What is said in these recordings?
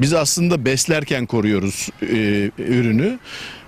Biz aslında beslerken koruyoruz e, ürünü,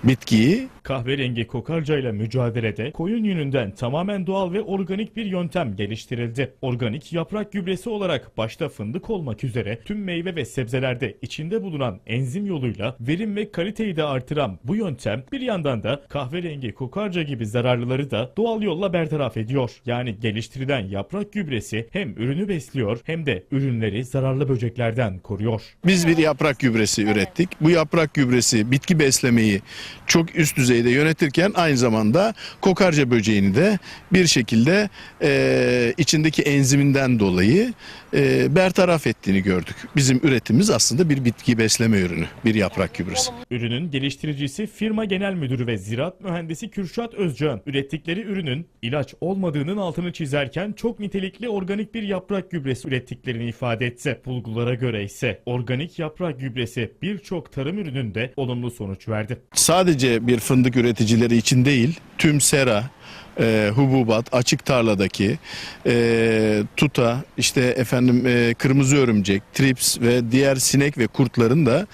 bitkiyi. Kahverengi kokarcayla mücadelede koyun yününden tamamen doğal ve organik bir yöntem geliştirildi. Organik yaprak gübresi olarak başta fındık olmak üzere tüm meyve ve sebzelerde içinde bulunan enzim yoluyla verim ve kaliteyi de artıran bu yöntem bir yandan da kahverengi kokarca gibi zararlıları da doğal yolla bertaraf ediyor. Yani geliştirilen yaprak gübresi hem ürünü besliyor hem de ürünleri zararlı böceklerden koruyor. Biz bir yaprak gübresi ürettik. Bu yaprak gübresi bitki beslemeyi çok üst düzeyde yönetirken aynı zamanda kokarca böceğini de bir şekilde e, içindeki enziminden dolayı e, bertaraf ettiğini gördük. Bizim üretimimiz aslında bir bitki besleme ürünü, bir yaprak gübresi. Ürünün geliştiricisi firma genel müdürü ve ziraat mühendisi Kürşat Özcan ürettikleri ürünün ilaç olmadığının altını çizerken çok nitelikli organik bir yaprak gübresi ürettiklerini ifade etti. Bulgulara göre ise organik yaprak gübresi birçok tarım ürününde olumlu sonuç verdi. Sadece bir fındık üreticileri için değil, tüm sera, e, hububat, açık tarladaki e, tuta, işte efendim e, kırmızı örümcek, trips ve diğer sinek ve kurtların da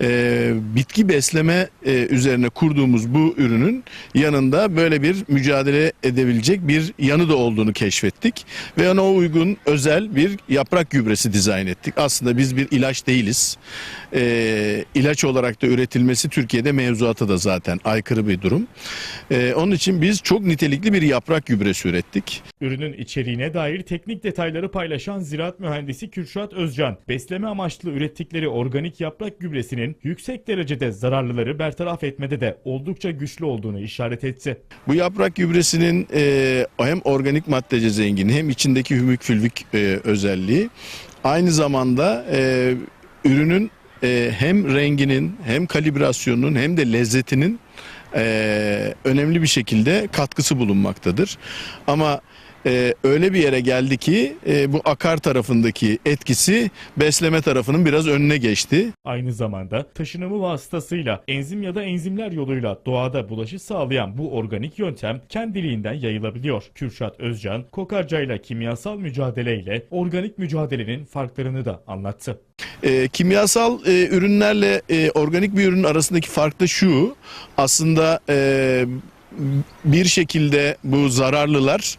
e, bitki besleme e, üzerine kurduğumuz bu ürünün yanında böyle bir mücadele edebilecek bir yanı da olduğunu keşfettik ve ona uygun özel bir yaprak gübresi dizayn ettik. Aslında biz bir ilaç değiliz. E, ilaç olarak da üretilmesi Türkiye'de mevzuata da zaten aykırı bir durum. E, onun için biz çok nitelikli bir yaprak gübresi ürettik. Ürünün içeriğine dair teknik detayları paylaşan ziraat mühendisi Kürşat Özcan, besleme amaçlı ürettikleri organik yaprak gübresinin yüksek derecede zararlıları bertaraf etmede de oldukça güçlü olduğunu işaret etti. Bu yaprak gübresinin e, hem organik maddece zengini hem içindeki hümük fülvik e, özelliği aynı zamanda e, ürünün e, hem renginin hem kalibrasyonunun hem de lezzetinin e, önemli bir şekilde katkısı bulunmaktadır. Ama e, öyle bir yere geldi ki e, bu akar tarafındaki etkisi besleme tarafının biraz önüne geçti. Aynı zamanda taşınımı vasıtasıyla enzim ya da enzimler yoluyla doğada bulaşı sağlayan bu organik yöntem kendiliğinden yayılabiliyor. Kürşat Özcan, kokarcayla kimyasal mücadeleyle organik mücadelenin farklarını da anlattı. E, kimyasal e, ürünlerle e, organik bir ürünün arasındaki fark da şu. Aslında e, bir şekilde bu zararlılar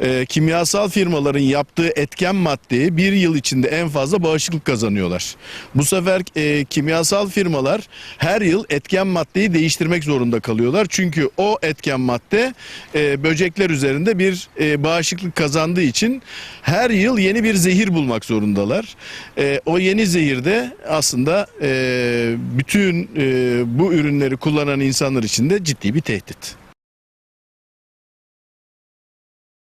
e, kimyasal firmaların yaptığı etken maddeyi bir yıl içinde en fazla bağışıklık kazanıyorlar. Bu sefer e, kimyasal firmalar her yıl etken maddeyi değiştirmek zorunda kalıyorlar. Çünkü o etken madde e, böcekler üzerinde bir e, bağışıklık kazandığı için her yıl yeni bir zehir bulmak zorundalar. E, o yeni zehir de aslında e, bütün e, bu ürünleri kullanan insanlar için de ciddi bir tehdit.